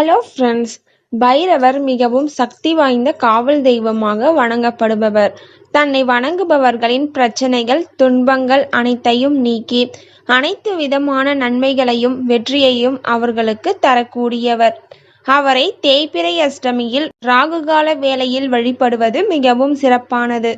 Hello friends Bhairavar மிகவும் சக்தி வாய்ந்த காவல் தெய்வமாக வணங்கப்படுபவர். தன்னை வணங்குபவர்களின் பிரச்சனைகள் துன்பங்கள் அனைத்தையும் நீக்கி அனைத்து விதமான நன்மைகளையும் வெற்றியையும் அவர்களுக்கு தரக்கூடியவர். அவரை தேய்பிரை அஷ்டமியில் ராகுகால வேளையில் வழிபடுவது மிகவும் சிறப்பானது.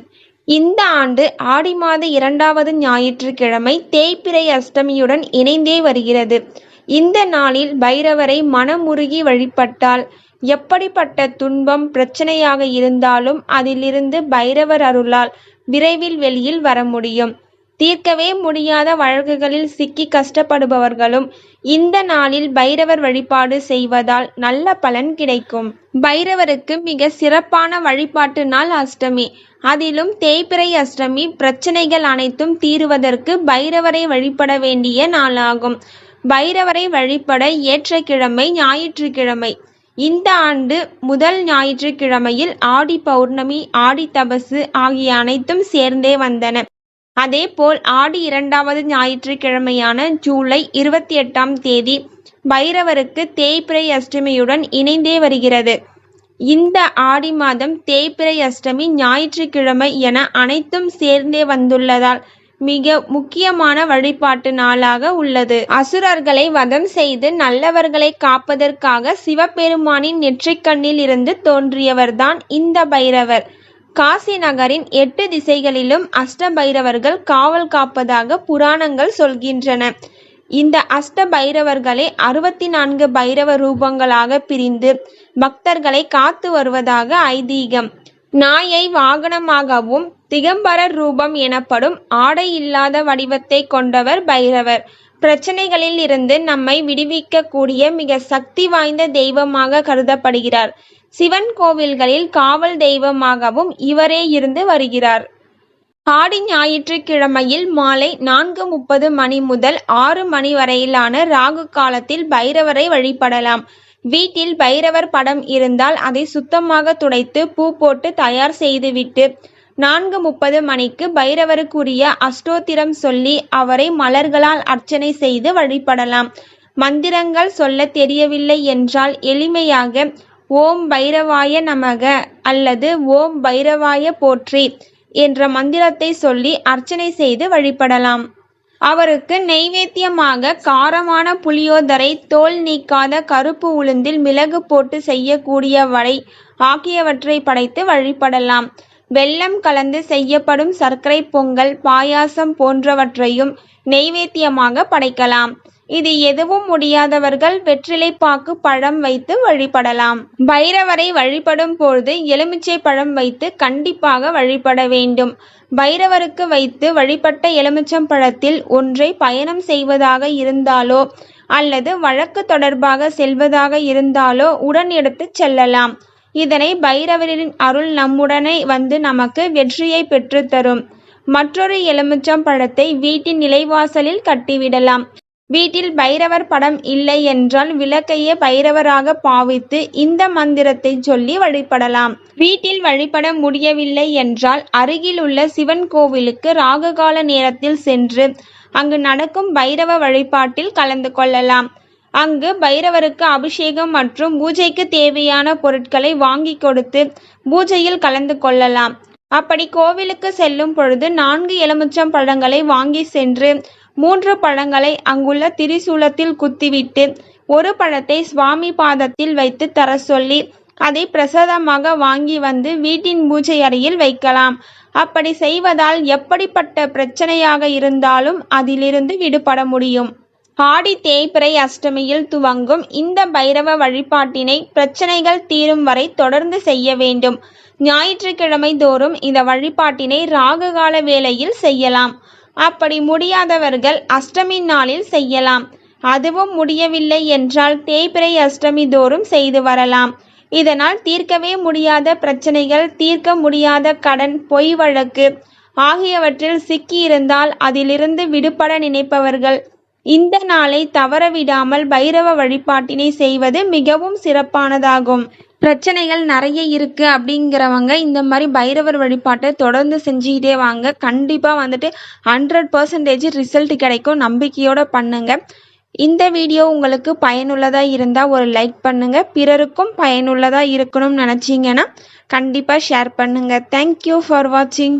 இந்த ஆண்டு ஆடி மாத இரண்டாவது ஞாயிற்றுக்கிழமை தேய்பிரை அஷ்டமியுடன் இணைந்தே வருகிறது. இந்த நாளில் பைரவரை மனமுருகி வழிபட்டால் எப்படிப்பட்ட துன்பம் பிரச்சனையாக இருந்தாலும் அதிலிருந்து பைரவர் அருளால் விரைவில் வெளியில் வர முடியும். தீர்க்கவே முடியாத வழக்குகளில் சிக்கி கஷ்டப்படுபவர்களும் இந்த நாளில் பைரவர் வழிபாடு செய்வதால் நல்ல பலன் கிடைக்கும். பைரவருக்கு மிக சிறப்பான வழிபாட்டு நாள் அஷ்டமி. அதிலும் தேய்பிறை அஷ்டமி பிரச்சனைகள் அனைத்தும் தீருவதற்கு பைரவரை வழிபட வேண்டிய நாளாகும். பைரவரை வழிபட ஏற்ற கிழமை ஞாயிற்றுக்கிழமை. இந்த ஆண்டு முதல் ஞாயிற்றுக்கிழமையில் ஆடி பௌர்ணமி ஆடி தபசு ஆகிய அனைத்தும் சேர்ந்தே வந்தன. அதேபோல் ஆடி இரண்டாவது ஞாயிற்றுக்கிழமையான ஜூலை இருபத்தி எட்டாம் தேதி பைரவருக்கு தேய்பிரை அஷ்டமியுடன் இணைந்தே வருகிறது. இந்த ஆடி மாதம் தேய்பிரை அஷ்டமி ஞாயிற்றுக்கிழமை என அனைத்தும் சேர்ந்தே வந்துள்ளதால் மிக முக்கியமான வழிபாட்டு நாளாக உள்ளது. அசுரர்களை வதம் செய்து நல்லவர்களை காப்பதற்காக சிவபெருமானின் நெற்றிக்கண்ணில் இருந்து தோன்றியவர்தான் இந்த பைரவர். காசி நகரின் எட்டு திசைகளிலும் அஷ்ட பைரவர்கள் காவல் காப்பதாக புராணங்கள் சொல்கின்றன. இந்த அஷ்ட பைரவர்களை அறுபத்தி நான்கு பைரவ ரூபங்களாக பிரிந்து பக்தர்களை காத்து வருவதாக ஐதீகம். நாயை வாகனமாகவும் திகம்பரர் ரூபம் எனப்படும் ஆடை இல்லாத வடிவத்தை கொண்டவர் பைரவர். பிரச்சனைகளில் இருந்து நம்மை விடுவிக்கக்கூடிய மிக சக்தி வாய்ந்த தெய்வமாக கருதப்படுகிறார். சிவன் கோவில்களில் காவல் தெய்வமாகவும் இவரே இருந்து வருகிறார். ஆடி ஞாயிற்றுக்கிழமையில் மாலை நான்கு முப்பது மணி முதல் ஆறு மணி வரையிலான ராகு காலத்தில் பைரவரை வழிபடலாம். வீட்டில் பைரவர் படம் இருந்தால் அதை சுத்தமாக துடைத்து பூ போட்டு தயார் செய்துவிட்டு நான்கு முப்பது மணிக்கு பைரவருக்குரிய அஷ்டோத்திரம் சொல்லி அவரை மலர்களால் அர்ச்சனை செய்து வழிபடலாம். மந்திரங்கள் சொல்ல தெரியவில்லை என்றால் எளிமையாக ஓம் பைரவாய நமக அல்லது ஓம் பைரவாய போற்றி என்ற மந்திரத்தை சொல்லி அர்ச்சனை செய்து வழிபடலாம். அவருக்கு நெய்வேத்தியமாக காரமான புளியோதரை தோல் நீக்காத கருப்பு உளுந்தில் மிளகு போட்டு செய்யக்கூடிய வடை ஆகியவற்றை படைத்து வழிபடலாம். வெல்லம் கலந்து செய்யப்படும் சர்க்கரை பொங்கல் பாயாசம் போன்றவற்றையும் நெய்வேத்தியமாக படைக்கலாம். இது எதுவும் முடியாதவர்கள் வெற்றிலைப்பாக்கு பழம் வைத்து வழிபடலாம். பைரவரை வழிபடும் பொழுது எலுமிச்சை பழம் வைத்து கண்டிப்பாக வழிபட வேண்டும். பைரவருக்கு வைத்து வழிபட்ட எலுமிச்சம் பழத்தில் ஒன்றை பயணம் செய்வதாக இருந்தாலோ அல்லது வழக்கு தொடர்பாக செல்வதாக இருந்தாலோ உடன் எடுத்துச் செல்லலாம். இதனை பைரவரின் அருள் நம்முடனே வந்து நமக்கு வெற்றியை பெற்றுத்தரும் மற்றொரு எலுமிச்சம் பழத்தை வீட்டின் நிலைவாசலில் கட்டிவிடலாம். வீட்டில் பைரவர் படம் இல்லை என்றால் விளக்கையே பைரவராக பாவித்து இந்த மந்திரத்தை சொல்லி வழிபடலாம். வீட்டில் வழிபட முடியவில்லை என்றால் அருகிலுள்ள சிவன் கோவிலுக்கு ராகுகால நேரத்தில் சென்று அங்கு நடக்கும் பைரவ வழிபாட்டில் கலந்து கொள்ளலாம். அங்கு பைரவருக்கு அபிஷேகம் மற்றும் பூஜைக்கு தேவையான பொருட்களை வாங்கி கொடுத்து பூஜையில் கலந்து கொள்ளலாம். அப்படி கோவிலுக்கு செல்லும் பொழுது நான்கு எலுமிச்சம் பழங்களை வாங்கி சென்று மூன்று பழங்களை அங்குள்ள திரிசூலத்தில் குத்திவிட்டு ஒரு பழத்தை சுவாமி பாதத்தில் வைத்து தர சொல்லி அதை பிரசாதமாக வாங்கி வந்து வீட்டின் பூஜை அறையில் வைக்கலாம். அப்படி செய்வதால் எப்படிப்பட்ட பிரச்சனையாக இருந்தாலும் அதிலிருந்து விடுபட முடியும். ஆடி தேய்பிறை அஷ்டமியில் துவங்கும் இந்த பைரவ வழிபாட்டினை பிரச்சனைகள் தீரும் வரை தொடர்ந்து செய்ய வேண்டும். ஞாயிற்றுக்கிழமை தோறும் இந்த வழிபாட்டினை ராகுகால வேளையில் செய்யலாம். அப்படி முடியாதவர்கள் அஷ்டமி நாளில் செய்யலாம். அதுவும் முடியவில்லை என்றால் தேய்பிறை அஷ்டமி தோறும் செய்து வரலாம். இதனால் தீர்க்கவே முடியாத பிரச்சனைகள் தீர்க்க முடியாத கடன் பொய் வழக்கு ஆகியவற்றில் சிக்கியிருந்தால் அதிலிருந்து விடுபட நினைப்பவர்கள் இந்த நாளை தவறவிடாமல் பைரவ வழிபாட்டினை செய்வது மிகவும் சிறப்பானதாகும். பிரச்சனைகள் நிறைய இருக்குது அப்படிங்கிறவங்க இந்த மாதிரி பைரவர் வழிபாட்டை தொடர்ந்து செஞ்சுக்கிட்டே வாங்க. கண்டிப்பாக வந்துட்டு ஹண்ட்ரட் பர்சன்டேஜ் ரிசல்ட் கிடைக்கும். நம்பிக்கையோடு பண்ணுங்க. இந்த வீடியோ உங்களுக்கு பயனுள்ளதாக இருந்தால் ஒரு லைக் பண்ணுங்கள் பிறருக்கும் பயனுள்ளதாக இருக்கணும்னு நினச்சிங்கன்னா கண்டிப்பாக ஷேர் பண்ணுங்கள் தேங்க்யூ ஃபார் வாட்சிங்